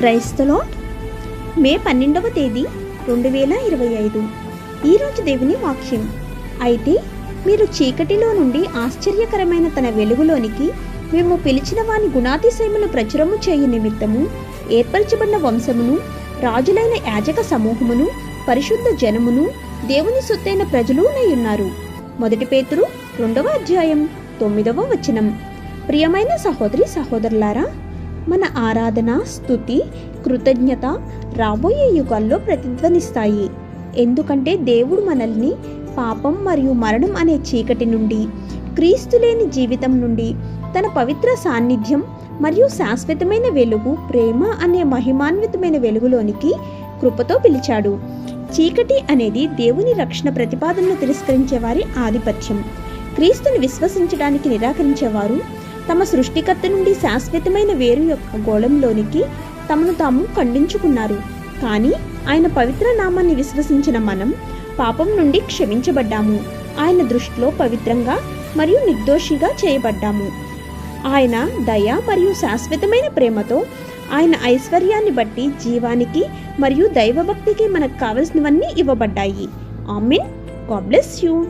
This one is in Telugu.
క్రైస్తలో మే పన్నెండవ తేదీ రెండు వేల ఇరవై ఐదు. ఈరోజు దేవుని వాక్యం. అయితే మీరు చీకటిలో నుండి ఆశ్చర్యకరమైన తన వెలుగులోనికి మేము పిలిచిన వాని గుణాతిశయమును ప్రచురము చేయు నిమిత్తము ఏర్పరచబడిన వంశమును రాజులైన యాజక సమూహమును పరిశుద్ధ జనమును దేవుని సొత్తైన ప్రజలు ఉన్నారు. మొదటి పేతురు రెండవ అధ్యాయం తొమ్మిదవ వచనం. ప్రియమైన సహోదరి సహోదరులారా మన ఆరాధన స్థుతి కృతజ్ఞత రాబోయే యుగాల్లో ప్రతిధ్వనిస్తాయి. ఎందుకంటే దేవుడు మనల్ని పాపం మరియు మరణం అనే చీకటి నుండి క్రీస్తు లేని జీవితం నుండి తన పవిత్ర సాన్నిధ్యం మరియు శాశ్వతమైన వెలుగు ప్రేమ అనే మహిమాన్వితమైన వెలుగులోనికి కృపతో పిలిచాడు. చీకటి అనేది దేవుని రక్షణ ప్రతిపాదనను తిరస్కరించే వారి ఆధిపత్యం. క్రీస్తుని విశ్వసించడానికి నిరాకరించేవారు తమ సృష్టికర్త నుండి శాశ్వతమైన వేరు యొక్క గోళంలోనికి తమను తాము ఖండించుకున్నారు. కానీ ఆయన పవిత్ర నామాన్ని విశ్వసించిన మనం పాపం నుండి క్షమించబడ్డాము. ఆయన దృష్టిలో పవిత్రంగా మరియు నిర్దోషిగా చేయబడ్డాము. ఆయన దయ మరియు శాశ్వతమైన ప్రేమతో ఆయన ఐశ్వర్యాన్ని బట్టి జీవానికి మరియు దైవభక్తికి మనకు కావలసినవన్నీ ఇవ్వబడ్డాయి. ఆమెన్. God bless you.